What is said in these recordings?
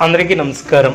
అందరికీ నమస్కారం.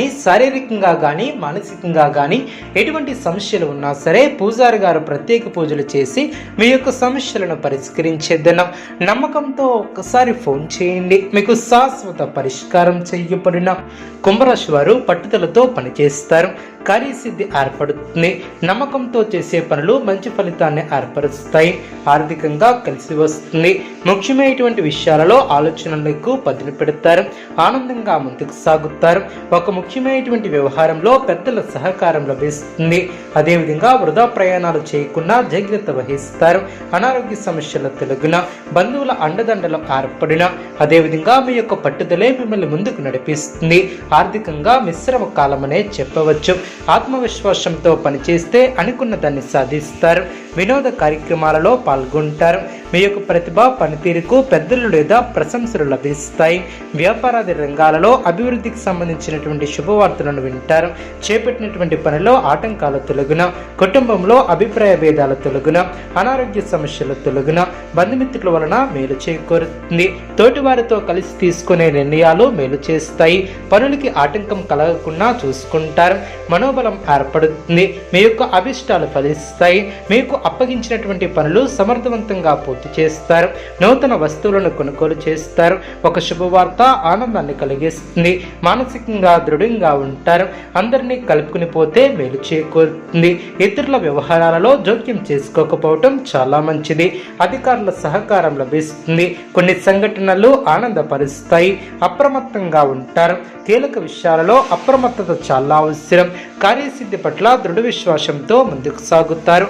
కానీ శారీరకంగా కానీ మానసికంగా కానీ ఎటువంటి సమస్యలు ఉన్నా సరే పూజారి గారు ప్రత్యేక పూజలు చేసి మీ యొక్క సమస్యలను పరిష్కరించేద్దనం నమ్మకంతో ఒక్కసారి ఫోన్ చేయండి. మీకు శాశ్వత పరిష్కారం చేయబడిన కుంభరాశి వారు పట్టుదలతో పనిచేస్తారు. కార్యసిద్ధి ఏర్పడుతుంది. నమ్మకంతో చేసే పనులు మంచి ఫలితాన్ని ఏర్పరుస్తాయి. ఆర్థికంగా కలిసి వస్తుంది. ముఖ్యమైనటువంటి విషయాలలో ఆలోచనలకు పదును పెడతారు. ఆనందంగా ముందుకు సాగుతారు. ఒక ముఖ్యమైనటువంటి వ్యవహారంలో పెద్దల సహకారం లభిస్తుంది. అదేవిధంగా వృధా ప్రయాణాలు చేయకుండా జాగ్రత్త వహిస్తారు. అనారోగ్య సమస్యల తెలుగున బంధువుల అండదండలు ఏర్పడిన అదేవిధంగా మీ యొక్క పట్టుదలే మిమ్మల్ని ముందుకు నడిపిస్తుంది. ఆర్థికంగా మిశ్రమ కాలమనే చెప్పవచ్చు. ఆత్మవిశ్వాసంతో పనిచేస్తే అనుకున్న దాన్ని సాధిస్తారు. వినోద కార్యక్రమాలలో పాల్గొంటారు. మీ యొక్క ప్రతిభ పనితీరుకు పెద్దలు లేదా ప్రశంసలు లభిస్తాయి. వ్యాపారాది రంగాలలో అభివృద్ధికి సంబంధించినటువంటి శుభవార్తలను వింటారు. చేపట్టినటువంటి పనిలో ఆటంకాల తొలగున కుటుంబంలో అభిప్రాయ భేదాల తొలగున అనారోగ్య సమస్యల తొలగున బంధుమిత్రుల వలన మేలు చేకూరుతుంది. తోటివారితో కలిసి తీసుకునే నిర్ణయాలు మేలు చేస్తాయి. పనులకి ఆటంకం కలగకుండా చూసుకుంటారు. మనోబలం ఏర్పడుతుంది. మీ యొక్క అభిష్టాలు ఫలిస్తాయి. మీకు అప్పగించినటువంటి పనులు సమర్థవంతంగా పూర్తి చేస్తారు. నూతన వస్తువులను కొనుగోలు చేస్తారు. ఒక శుభవార్త ఆనందాన్ని కలిగిస్తుంది. మానసికంగా దృఢంగా ఉంటారు. అందరినీ కలుపుకుని పోతే మేలు చేకూరుతుంది. ఇతరుల వ్యవహారాలలో జోక్యం చేసుకోకపోవటం చాలా మంచిది. అధికారుల సహకారం లభిస్తుంది. కొన్ని సంఘటనలు ఆనందపరుస్తాయి. అప్రమత్తంగా ఉంటారు. కీలక విషయాలలో అప్రమత్తత చాలా అవసరం. కార్యసిద్ధి పట్ల దృఢ విశ్వాసంతో ముందుకు సాగుతారు.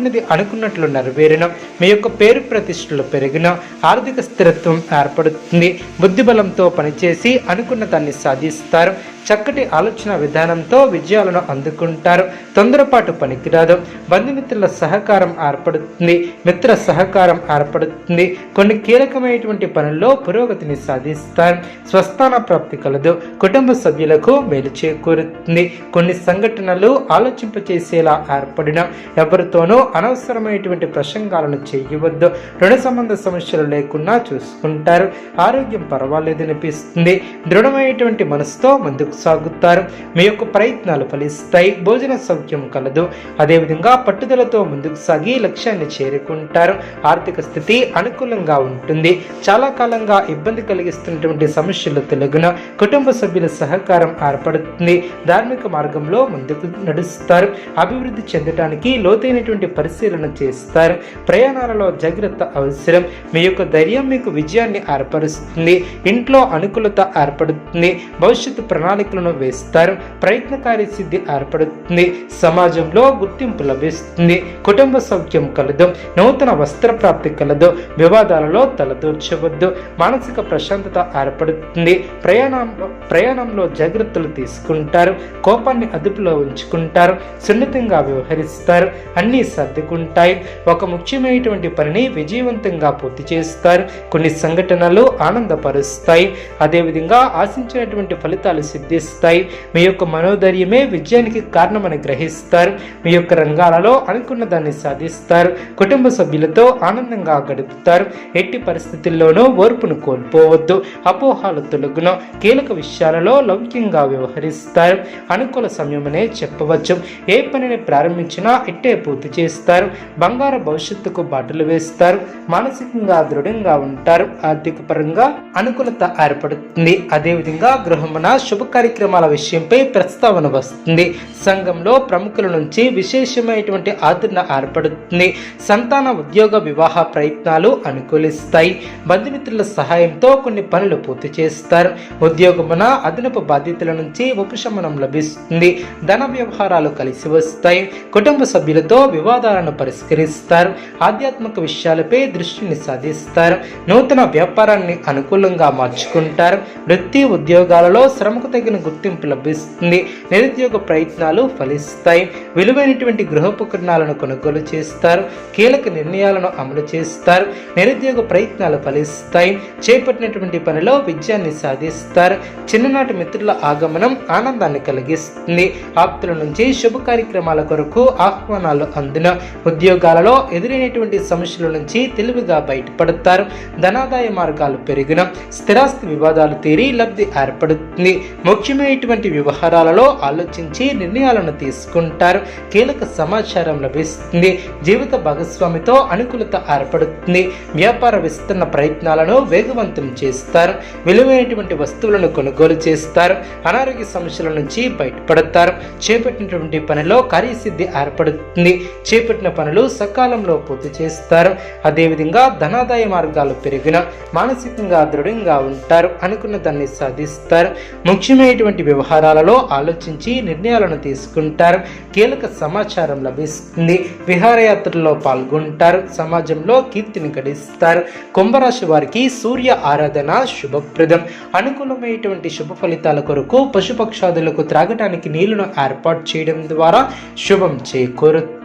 అనుకున్నది అనుకున్నట్లు నెరవేరిన మీ యొక్క పేరు ప్రతిష్టలు పెరిగిన ఆర్థిక స్థిరత్వం ఏర్పడుతుంది. బుద్ధిబలంతో పనిచేసి అనుకున్న దాన్ని సాధిస్తారు. చక్కటి ఆలోచన విధానంతో విజయాలను అందుకుంటారు. తొందరపాటు పనికిరాదు. బంధుమిత్రుల సహకారం ఏర్పడుతుంది. మిత్ర సహకారం ఏర్పడుతుంది. కొన్ని కీలకమైనటువంటి పనుల్లో పురోగతిని సాధిస్తారు. స్వస్థాన ప్రాప్తి కలదు. కుటుంబ సభ్యులకు మేలు చేకూరుతుంది. కొన్ని సంఘటనలు ఆలోచింపచేసేలా ఏర్పడిన ఎవరితోనూ అనవసరమైనటువంటి ప్రసంగాలను చేయవద్దు. రుణ సంబంధ సమస్యలు లేకుండా చూసుకుంటారు. ఆరోగ్యం పర్వాలేదనిపిస్తుంది. దృఢమైనటువంటి మనసుతో ముందుకు సాగుతారు మీ యొక్క ప్రయత్నాలు ఫలిస్తాయి. భోజన సౌఖ్యం కలదు. అదేవిధంగా పట్టుదలతో ముందుకు సాగి లక్ష్యాన్ని చేరుకుంటారు. ఆర్థిక స్థితి అనుకూలంగా ఉంటుంది. చాలా కాలంగా ఇబ్బంది కలిగిస్తున్నటువంటి సమస్యలు తెలుగున కుటుంబ సభ్యుల సహకారం ఏర్పడుతుంది. ధార్మిక మార్గంలో ముందుకు నడుస్తారు. అభివృద్ధి చెందడానికి లోతైనటువంటి పరిశీలన చేస్తారు. ప్రయాణాలలో జాగ్రత్త అవసరం. మీ యొక్క ధైర్యం మీకు విజయాన్ని ఏర్పరుస్తుంది. ఇంట్లో అనుకూలత ఏర్పడుతుంది. భవిష్యత్తు ప్రణాళిక ప్రణాళికలను వేస్తారు. ప్రయత్నకారి సిద్ధి ఏర్పడుతుంది. సమాజంలో గుర్తింపు లభిస్తుంది. కుటుంబ సౌఖ్యం కలదు. నూతన వస్త్ర ప్రాప్తి కలదు. వివాదాలలో తలదూర్చవద్దు. మానసిక ప్రశాంతత ఏర్పడుతుంది. ప్రయాణంలో ప్రయాణంలో జాగ్రత్తలు తీసుకుంటారు. కోపాన్ని అదుపులో ఉంచుకుంటారు. సున్నితంగా వ్యవహరిస్తారు. అన్నీ సర్దుకుంటాయి. ఒక ముఖ్యమైనటువంటి పనిని విజయవంతంగా పూర్తి చేస్తారు. కొన్ని సంఘటనలు ఆనందపరుస్తాయి. అదేవిధంగా ఆశించినటువంటి ఫలితాలు సిద్ధిస్తాయి మీ యొక్క మనోధైర్యమే విజయానికి కారణమని గ్రహిస్తారు. మీ యొక్క రంగాలలో అనుకున్న దాన్ని సాధిస్తారు. కుటుంబ సభ్యులతో ఆనందంగా గడుపుతారు. ఎట్టి పరిస్థితుల్లోనూ ఓర్పును కోల్పోవద్దు. అపోహాలు తొలగును. కీలక విషయాలలో లౌక్యంగా వ్యవహరిస్తారు. అనుకూల సమయమనే చెప్పవచ్చు. ఏ పనిని ప్రారంభించినా ఇట్టే పూర్తి చేస్తారు. బంగారు భవిష్యత్తుకు బాటలు వేస్తారు. మానసికంగా దృఢంగా ఉంటారు. ఆర్థిక పరంగా అనుకూలత ఏర్పడుతుంది. అదేవిధంగా గృహమున శుభకార్య కార్యక్రమాల విషయంపై ప్రస్తావన వస్తుంది. సంఘంలో ప్రముఖుల నుంచి విశేషమైనటువంటి ఆదరణ ఏర్పడుతుంది. సంతాన ఉద్యోగ వివాహ ప్రయత్నాలు అనుకూలిస్తాయి. బంధుమిత్రుల సహాయంతో కొన్ని పనులు పూర్తి చేస్తారు. ఉద్యోగమున అదనపు బాధ్యతల నుంచి ఉపశమనం లభిస్తుంది. ధన వ్యవహారాలు కలిసి వస్తాయి. కుటుంబ సభ్యులతో వివాదాలను పరిష్కరిస్తారు. ఆధ్యాత్మిక విషయాలపై దృష్టిని సాధిస్తారు. నూతన వ్యాపారాన్ని అనుకూలంగా మార్చుకుంటారు. వృత్తి ఉద్యోగాలలో శ్రమకు తగిన గుర్తింపు లభిస్తుంది. నిరుద్యోగ ప్రయత్నాలు ఫలిస్తాయి. విలువైనటువంటి గృహోపకరణాలను కొనుగోలు చేస్తారు. కీలక నిర్ణయాలను అమలు చేస్తారు. నిరుద్యోగ ప్రయత్నాలు ఫలిస్తాయి. చేపట్టినటువంటి పనిలో విజయాన్ని సాధిస్తారు. చిన్ననాటి మిత్రుల ఆగమనం ఆనందాన్ని కలిగిస్తుంది. ఆప్తుల నుంచి శుభ కార్యక్రమాల కొరకు ఆహ్వానాలు అందిన ఉద్యోగాలలో ఎదురైనటువంటి సమస్యల నుంచి తెలివిగా బయటపడతారు. ధనాదాయ మార్గాలు పెరిగిన స్థిరాస్తి వివాదాలు తీరి లబ్ధి ఏర్పడుతుంది. ముఖ్యమైనటువంటి వ్యవహారాలలో ఆలోచించి నిర్ణయాలను తీసుకుంటారు. కీలక సమాచారం లభిస్తుంది. జీవిత భాగస్వామితో అనుకూలత ఏర్పడుతుంది. వ్యాపార విస్తరణ ప్రయత్నాలను వేగవంతం చేస్తారు. విలువైనటువంటి వస్తువులను కొనుగోలు చేస్తారు. అనారోగ్య సమస్యల నుంచి బయటపడతారు. చేపట్టినటువంటి పనిలో కార్యసిద్ధి ఏర్పడుతుంది. చేపట్టిన పనులు సకాలంలో పూర్తి చేస్తారు. అదేవిధంగా ధనాదాయ మార్గాలు పెరిగిన మానసికంగా దృఢంగా ఉంటారు. అనుకున్న దాన్ని సాధిస్తారు. ముఖ్యమైన ముఖ్యమైనటువంటి వ్యవహారాలలో ఆలోచించి నిర్ణయాలను తీసుకుంటారు. కీలక సమాచారం లభిస్తుంది. విహారయాత్రలో పాల్గొంటారు. సమాజంలో కీర్తిని గడిస్తారు. కుంభరాశి వారికి సూర్య ఆరాధన శుభప్రదం. అనుకూలమైనటువంటి శుభ ఫలితాల కొరకు పశుపక్షాదులకు త్రాగటానికి నీళ్ళను ఏర్పాటు చేయడం ద్వారా శుభం చేకూరుతుంది